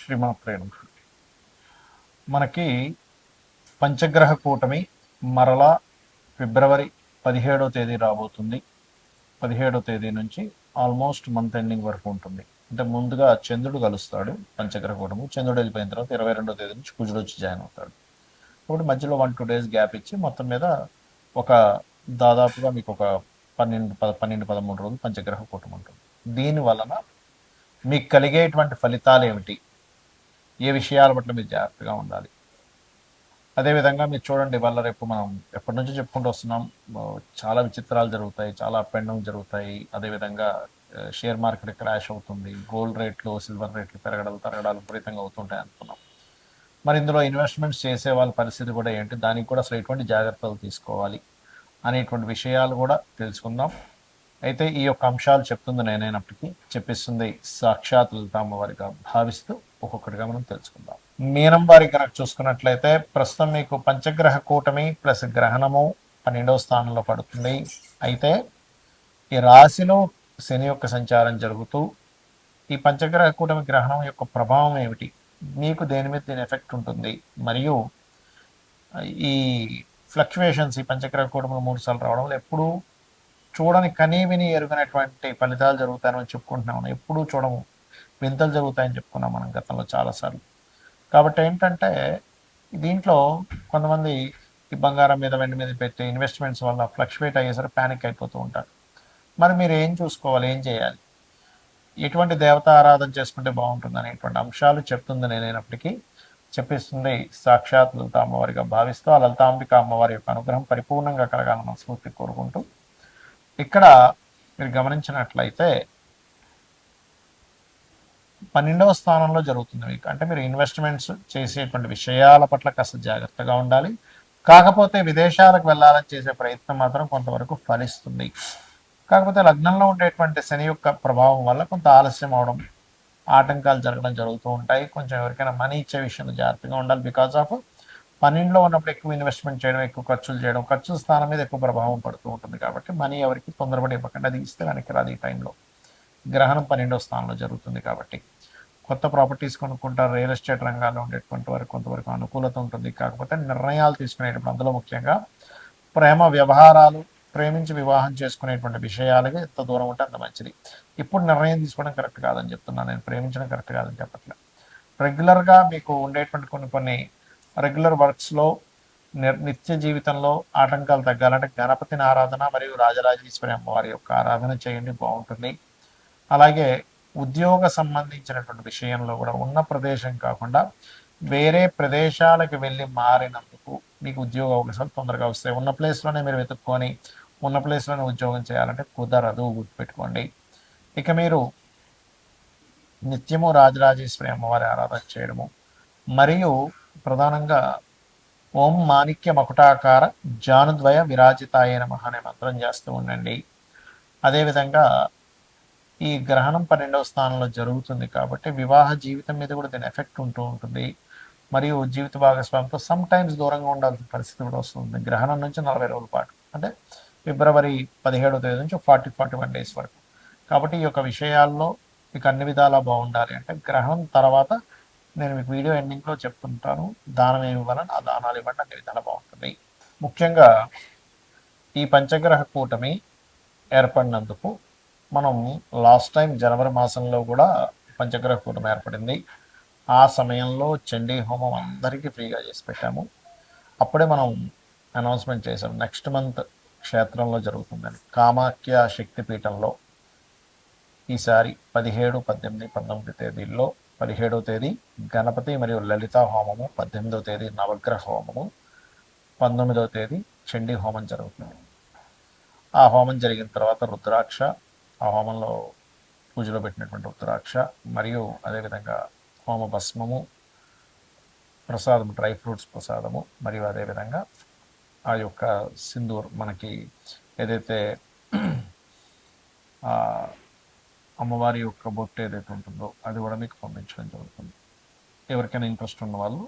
శ్రీమాత్రే నమః. మనకి పంచగ్రహ కూటమి మరలా ఫిబ్రవరి పదిహేడో తేదీ రాబోతుంది. పదిహేడో తేదీ నుంచి ఆల్మోస్ట్ మంత్ ఎండింగ్ వరకు ఉంటుంది. అంటే ముందుగా చంద్రుడు కలుస్తాడు పంచగ్రహ కూటమి. చంద్రుడు వెళ్ళిపోయిన తర్వాత ఇరవై రెండో తేదీ నుంచి కుజుడు వచ్చి జాయిన్ అవుతాడు. కాబట్టి మధ్యలో వన్ టూ డేస్ గ్యాప్ ఇచ్చి మొత్తం మీద ఒక దాదాపుగా మీకు ఒక పన్నెండు పద పన్నెండు పదమూడు రోజులు పంచగ్రహ కూటమి ఉంటుంది. దీని వలన మీకు కలిగేటువంటి ఫలితాలు ఏమిటి? ఏ విషయాల పట్ల మీరు జాగ్రత్తగా ఉండాలి. అదేవిధంగా మీరు చూడండి వాళ్ళ రేపు మనం ఎప్పటి నుంచో చెప్పుకుంటూ వస్తున్నాం చాలా విచిత్రాలు జరుగుతాయి చాలా అప్ అండ్ డౌన్ జరుగుతాయి. అదేవిధంగా షేర్ మార్కెట్ క్రాష్ అవుతుంది గోల్డ్ రేట్లు సిల్వర్ రేట్లు పెరగడాలు తరగడాలు విపరీతంగా అవుతుంటాయి అనుకున్నాం మరి ఇందులో ఇన్వెస్ట్మెంట్స్ చేసే వాళ్ళ పరిస్థితి కూడా ఏంటి? దానికి కూడా అసలు ఎటువంటి జాగ్రత్తలు తీసుకోవాలి అనేటువంటి విషయాలు కూడా తెలుసుకుందాం. అయితే ఈ యొక్క అంశాలు చెప్తుంది నేనైనప్పటికీ చెప్పిస్తుంది సాక్షాత్ లలితామ్మ వారిగా భావిస్తూ ఒక్కొక్కటిగా మనం తెలుసుకుందాం. మీనం వారి కనుక చూసుకున్నట్లయితే ప్రస్తుతం మీకు పంచగ్రహ కూటమి ప్లస్ గ్రహణము పన్నెండవ స్థానంలో పడుతుంది. అయితే ఈ రాశిలో శని యొక్క సంచారం జరుగుతూ ఈ పంచగ్రహ కూటమి గ్రహణం యొక్క ప్రభావం ఏమిటి? మీకు దేని మీద దీని ఎఫెక్ట్ ఉంటుంది? మరియు ఈ ఫ్లక్చువేషన్స్ ఈ పంచగ్రహ కూటమి మూడు సార్లు రావడం వల్ల ఎప్పుడూ చూడని కనీ విని ఫలితాలు జరుగుతాయని చెప్పుకుంటున్నాం. ఎప్పుడూ చూడము. వింతలు జరుగుతాయని చెప్పుకున్నాం మనం గతంలో చాలాసార్లు కాబట్టి ఏంటంటే దీంట్లో కొంతమంది ఈ బంగారం మీద వెండి మీద పెట్టే ఇన్వెస్ట్మెంట్స్ వల్ల ఫ్లక్చువేట్ అయ్యేసరికి ప్యానిక్ అయిపోతూ ఉంటారు. మరి మీరు ఏం చూసుకోవాలి? ఏం చేయాలి? ఎటువంటి దేవత ఆరాధన చేసుకుంటే బాగుంటుంది అనేటువంటి అంశాలు చెప్తుంది నేనైనప్పటికీ చెప్పిస్తుంది సాక్షాత్ లలిత అమ్మవారిగా భావిస్తూ ఆ లలితాంబిక అమ్మవారి యొక్క అనుగ్రహం పరిపూర్ణంగా కలగాలని స్ఫూర్తి కోరుకుంటూ ఇక్కడ మీరు గమనించినట్లయితే పన్నెండవ స్థానంలో జరుగుతుంది మీకు. అంటే మీరు ఇన్వెస్ట్మెంట్స్ చేసేటువంటి విషయాల పట్ల కాస్త జాగ్రత్తగా ఉండాలి. కాకపోతే విదేశాలకు వెళ్ళాలని చేసే ప్రయత్నం మాత్రం కొంతవరకు ఫలిస్తుంది. కాకపోతే లగ్నంలో ఉండేటువంటి శని యొక్క ప్రభావం వల్ల కొంత ఆలస్యం అవడం ఆటంకాలు జరగడం జరుగుతూ ఉంటాయి. కొంచెం ఎవరికైనా మనీ ఇచ్చే విషయంలో జాగ్రత్తగా ఉండాలి. బికాస్ ఆఫ్ పన్నెండులో ఉన్నప్పుడు ఎక్కువ ఇన్వెస్ట్మెంట్ చేయడం ఎక్కువ ఖర్చులు చేయడం ఖర్చుల స్థానం మీద ఎక్కువ ప్రభావం పడుతూ ఉంటుంది కాబట్టి మనీ ఎవరికి తొందరపడి ఇవ్వకండి. అది ఇస్తే వెనక్కి రాదు ఈ టైంలో గ్రహణం పన్నెండో స్థానంలో జరుగుతుంది కాబట్టి. కొత్త ప్రాపర్టీస్ కొనుక్కుంటారు రియల్ ఎస్టేట్ రంగాల్లో ఉండేటువంటి వరకు కొంతవరకు అనుకూలత ఉంటుంది. కాకపోతే నిర్ణయాలు తీసుకునేటప్పుడు అందులో ముఖ్యంగా ప్రేమ వ్యవహారాలు ప్రేమించి వివాహం చేసుకునేటువంటి విషయాలకి ఎంత దూరం ఉంటే అంత మంచిది. ఇప్పుడు నిర్ణయం తీసుకోవడం కరెక్ట్ కాదని చెప్తున్నాను. నేను ప్రేమించడం కరెక్ట్ కాదని చెప్పట్లేదు రెగ్యులర్గా మీకు ఉండేటువంటి కొన్ని కొన్ని రెగ్యులర్ వర్క్స్లో నిర్ నిత్య జీవితంలో ఆటంకాలు తగ్గాలంటే గణపతిని ఆరాధన మరియు రాజరాజేశ్వరి అమ్మవారి యొక్క ఆరాధన చేయండి బాగుంటుంది. అలాగే ఉద్యోగ సంబంధించినటువంటి విషయంలో కూడా ఉన్న ప్రదేశం కాకుండా వేరే ప్రదేశాలకు వెళ్ళి మారినందుకు మీకు ఉద్యోగ అవకాశాలు తొందరగా వస్తాయి. ఉన్న ప్లేస్లోనే మీరు వెతుక్కొని ఉన్న ప్లేస్లోనే ఉద్యోగం చేయాలంటే కుదరదు గుర్తుపెట్టుకోండి. ఇక మీరు నిత్యము రాజరాజేశ్వరి అమ్మవారి ఆరాధన చేయడము మరియు ప్రధానంగా ఓం మాణిక్య మకుటాకార జానుద్వయ విరాజితాయ నమ అనే మంత్రం చేస్తూ ఉండండి. అదేవిధంగా ఈ గ్రహణం పన్నెండవ స్థానంలో జరుగుతుంది కాబట్టి వివాహ జీవితం మీద కూడా దీని ఎఫెక్ట్ ఉంటూ ఉంటుంది. మరియు జీవిత భాగస్వామితో సమ్ టైమ్స్ దూరంగా ఉండాల్సిన పరిస్థితి కూడా వస్తుంది. గ్రహణం నుంచి నలభై రోజుల పాటు అంటే ఫిబ్రవరి పదిహేడవ తేదీ నుంచి ఫార్టీ ఫార్టీ వన్ డేస్ వరకు. కాబట్టి ఈ యొక్క విషయాల్లో మీకు అన్ని విధాలా బాగుండాలి. అంటే గ్రహణం తర్వాత నేను మీకు వీడియో ఎండింగ్లో చెప్తుంటాను. దానం ఏమి ఇవ్వాలని ఆ దానాలు ఇవ్వండి అన్ని విధాలా బాగుంటుంది. ముఖ్యంగా ఈ పంచగ్రహ కూటమి ఏర్పడినందుకు మనం లాస్ట్ టైం జనవరి మాసంలో కూడా పంచగ్రహ కూటమి ఏర్పడింది. ఆ సమయంలో చండీ హోమం అందరికీ ఫ్రీగా చేసి పెట్టాము. అప్పుడే మనం అనౌన్స్మెంట్ చేసాం నెక్స్ట్ మంత్ క్షేత్రంలో జరుగుతుందని. కామాఖ్య శక్తిపీఠంలో ఈసారి పదిహేడు పద్దెనిమిది పంతొమ్మిది తేదీల్లో పదిహేడవ తేదీ గణపతి మరియు లలిత హోమము పద్దెనిమిదవ తేదీ నవగ్రహ హోమము పంతొమ్మిదవ తేదీ చండీ హోమం జరుగుతుంది. ఆ హోమం జరిగిన తర్వాత రుద్రాక్ష ఆ హోమంలో పూజలో పెట్టినటువంటి ఉత్తరాక్ష మరియు అదేవిధంగా హోమ భస్మము ప్రసాదం డ్రై ఫ్రూట్స్ ప్రసాదము మరియు అదేవిధంగా ఆ యొక్క సింధూర్ మనకి ఏదైతే అమ్మవారి యొక్క బొట్టు ఏదైతే ఉంటుందో అది కూడా మీకు పంపించడం జరుగుతుంది. ఎవరికైనా ఇంట్రెస్ట్ ఉన్న వాళ్ళు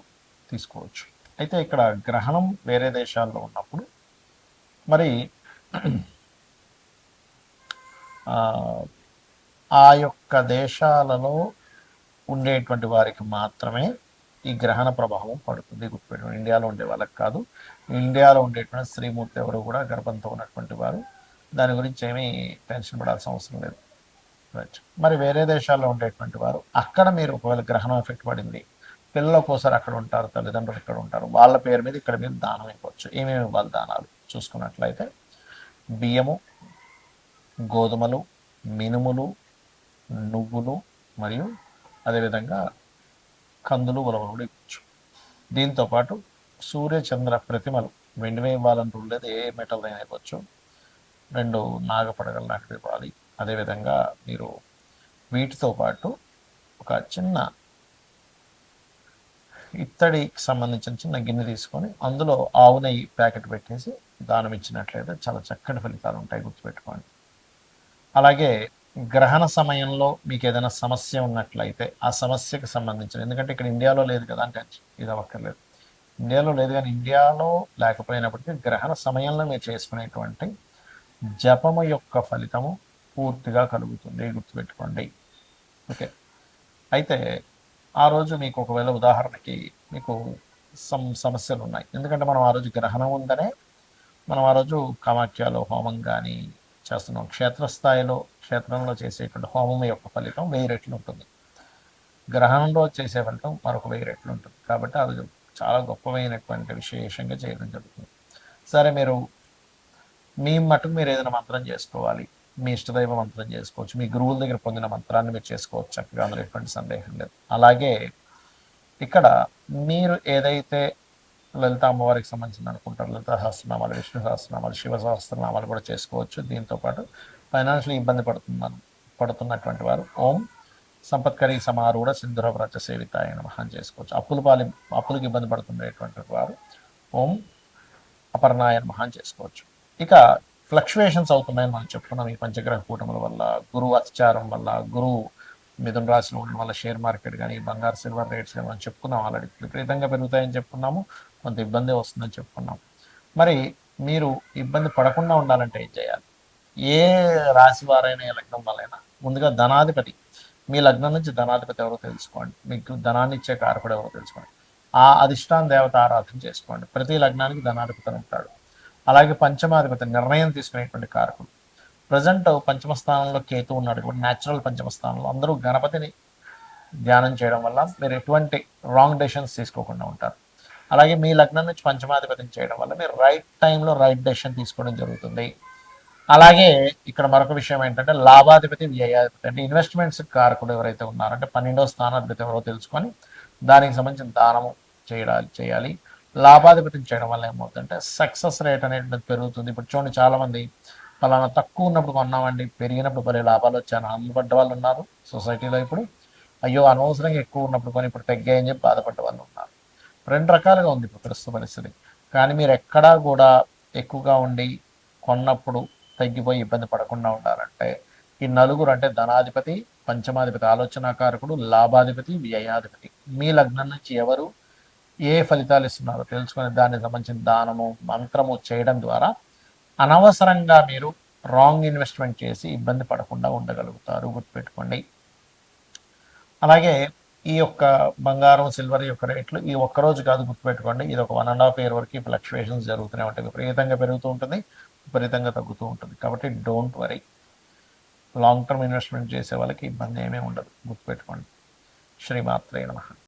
తీసుకోవచ్చు. అయితే ఇక్కడ గ్రహణం వేరే దేశాల్లో ఉన్నప్పుడు మరి ఆ, యొక్క దేశాలలో ఉండేటువంటి వారికి మాత్రమే ఈ గ్రహణ ప్రభావం పడుతుంది. గుర్తుపెట్టుకోండి ఇండియాలో ఉండే వాళ్ళకి కాదు. ఇండియాలో ఉండేటువంటి శ్రీమూర్తి ఎవరు కూడా గర్భంతో ఉన్నటువంటి వారు. దాని గురించి ఏమీ టెన్షన్ పడాల్సిన అవసరం లేదు. రైట్. మరి వేరే దేశాల్లో ఉండేటువంటి వారు అక్కడ మీరు ఒకవేళ గ్రహణం ఎఫెక్ట్ పడింది పిల్లల కోసం అక్కడ ఉంటారు తల్లిదండ్రులు ఇక్కడ ఉంటారు వాళ్ళ పేరు మీద ఇక్కడ మీరు దానం ఇవ్వచ్చు ఏమేమి ఇవ్వాలి దానాలు? చూసుకున్నట్లయితే బియ్యము గోధుమలు మినుములు నువ్వులు మరియు అదేవిధంగా కందులు ఉలవలు కూడా ఇవ్వచ్చు. దీంతోపాటు సూర్యచంద్ర ప్రతిమలు వెండివే ఇవ్వాలని రూల్ లేదు ఏ మెటల్ అయినా ఇవ్వచ్చు రెండు నాగపడగలు లాంటివి ఇవ్వాలి. అదేవిధంగా మీరు వీటితో పాటు ఒక చిన్న ఇత్తడికి సంబంధించిన చిన్న గిన్నె తీసుకొని అందులో ఆవు నెయ్యి ప్యాకెట్ పెట్టేసి దానం ఇచ్చినట్లయితే చాలా చక్కటి ఫలితాలు ఉంటాయి గుర్తుపెట్టుకోండి. అలాగే గ్రహణ సమయంలో మీకు ఏదైనా సమస్య ఉన్నట్లయితే ఆ సమస్యకు సంబంధించిన ఎందుకంటే ఇక్కడ ఇండియాలో లేదు కదా అంటే ఇది అవ్వక్కర్లేదు. ఇండియాలో లేదు కానీ ఇండియాలో లేకపోయినప్పటికీ గ్రహణ సమయంలో మీరు చేసుకునేటువంటి జపము యొక్క ఫలితము పూర్తిగా కలుగుతుంది గుర్తుపెట్టుకోండి. ఓకే. అయితే ఆ రోజు మీకు ఒకవేళ ఉదాహరణకి మీకు సమ్ సమస్యలు ఉన్నాయి. ఎందుకంటే మనం ఆ రోజు గ్రహణం ఉందనే మనం ఆ రోజు కామాఖ్యలో హోమం కానీ చేస్తున్నాం క్షేత్రస్థాయిలో క్షేత్రంలో చేసేటువంటి హోమం యొక్క ఫలితం వెయ్యి రెట్లు ఉంటుంది. గ్రహణంలో చేసే ఫలితం మరొక వెయ్యి రెట్లు ఉంటుంది. కాబట్టి అది చాలా గొప్పమైనటువంటి విశేషంగా చేయడం జరుగుతుంది. సరే మీరు మీ మటుకు మీరు ఏదైనా మంత్రం చేసుకోవాలి. మీ ఇష్టదైవ మంత్రం చేసుకోవచ్చు. మీ గురువుల దగ్గర పొందిన మంత్రాన్ని మీరు చేసుకోవచ్చు. చక్కగా అందులో ఎటువంటి సందేహం లేదు. అలాగే ఇక్కడ మీరు ఏదైతే లలిత అమ్మవారికి సంబంధించిన అనుకుంటారు. లలిత సహస్రనామాలు విష్ణు సహస్రనామాలు శివ సహస్రనామాలు కూడా చేసుకోవచ్చు. దీంతోపాటు ఫైనాన్షియల్ ఇబ్బంది పడుతున్నాను పడుతున్నటువంటి వారు ఓం సంపత్కరి సమారూఢ సింధుర వ్రత సేవితాయ నమః చేసుకోవచ్చు. అప్పుల పాలి అప్పులకు ఇబ్బంది పడుతుండేటువంటి వారు ఓం అపర్ణాయ మహాన్ చేసుకోవచ్చు. ఇక ఫ్లక్చువేషన్స్ అవుతున్నాయని మనం చెప్పుకున్నాం. ఈ పంచగ్రహ కూటముల వల్ల గురువు అత్యాచారం వల్ల గురువు మిథున రాశిలో ఉండడం వల్ల షేర్ మార్కెట్ కానీ బంగారు సిల్వర్ రేట్స్ కానీ మనం చెప్పుకున్నాం ఆల్రెడీ విపరీతంగా పెరుగుతాయని చెప్పుకున్నాము. కొంత ఇబ్బంది వస్తుందని చెప్పుకున్నాం. మరి మీరు ఇబ్బంది పడకుండా ఉండాలంటే ఏం చేయాలి? ఏ రాశి వారైనా ఏ లగ్నం వాళ్ళైనా ముందుగా ధనాధిపతి. మీ లగ్నం నుంచి ధనాధిపతి ఎవరో తెలుసుకోండి. మీకు ధనాన్ని ఇచ్చే కారకుడు ఎవరో తెలుసుకోండి. ఆ అధిష్టాన దేవత ఆరాధన చేసుకోండి. ప్రతి లగ్నానికి ధనాధిపతి ఉంటాడు. అలాగే పంచమాధిపతి నిర్ణయం తీసుకునేటువంటి కారకుడు. ప్రజెంట్ పంచమ స్థానంలో కేతు ఉన్నాడు ఇప్పుడు న్యాచురల్ పంచమ స్థానంలో అందరూ గణపతిని ధ్యానం చేయడం వల్ల మీరు ఎటువంటి రాంగ్ డెసిషన్స్ తీసుకోకుండా ఉంటారు. అలాగే మీ లగ్నం నుంచి పంచమాధిపతిని చేయడం వల్ల మీరు రైట్ టైంలో రైట్ డెసిషన్ తీసుకోవడం జరుగుతుంది. అలాగే ఇక్కడ మరొక విషయం ఏంటంటే లాభాధిపతి వ్యయాధిపతి అంటే ఇన్వెస్ట్మెంట్స్ కారకుడు ఎవరైతే ఉన్నారో అంటే పన్నెండవ స్థానాధిపతి ఎవరో తెలుసుకొని దానికి సంబంధించిన దానము చేయాలి చేయాలి. లాభాధిపతిని చేయడం వల్ల ఏమవుతుందంటే సక్సెస్ రేట్ అనేది పెరుగుతుంది. ఇప్పుడు చూడండి చాలామంది పలానా ఫలానా తక్కువ ఉన్నప్పుడు కొన్నామండి పెరిగినప్పుడు భలే లాభాలు వచ్చాను అమ్మబడ్డ వాళ్ళు ఉన్నారు సొసైటీలో ఇప్పుడు. అయ్యో అనవసరంగా ఎక్కువ ఉన్నప్పుడు కొని ఇప్పుడు తగ్గాయని చెప్పి బాధపడ్డ వాళ్ళు రెండు రకాలుగా ఉంది ఇప్పుడు ప్రస్తుత పరిస్థితి. కానీ మీరు ఎక్కడా కూడా ఎక్కువగా ఉండి కొన్నప్పుడు తగ్గిపోయి ఇబ్బంది పడకుండా ఉండాలంటే ఈ నలుగురు అంటే ధనాధిపతి పంచమాధిపతి ఆలోచనాకారకుడు లాభాధిపతి వ్యయాధిపతి. మీ లగ్నం నుంచి ఎవరు ఏ ఫలితాలు ఇస్తున్నారో తెలుసుకుని దానికి సంబంధించిన దానము మంత్రము చేయడం ద్వారా అనవసరంగా మీరు రాంగ్ ఇన్వెస్ట్మెంట్ చేసి ఇబ్బంది పడకుండా ఉండగలుగుతారు. గుర్తుపెట్టుకోండి. అలాగే ఈ యొక్క బంగారం సిల్వర్ యొక్క రేట్లు ఈ ఒక్కరోజు కాదు గుర్తుపెట్టుకోండి. ఇది ఒక వన్ అండ్ హాఫ్ ఇయర్ వరకు ఫ్లక్చువేషన్స్ జరుగుతూనే ఉంటాయి. విపరీతంగా పెరుగుతూ ఉంటుంది విపరీతంగా తగ్గుతూ ఉంటుంది. కాబట్టి don't worry long term investment చేసే వాళ్ళకి ఇబ్బంది ఏమీ ఉండదు. గుర్తుపెట్టుకోండి. శ్రీమాత్రే నమ.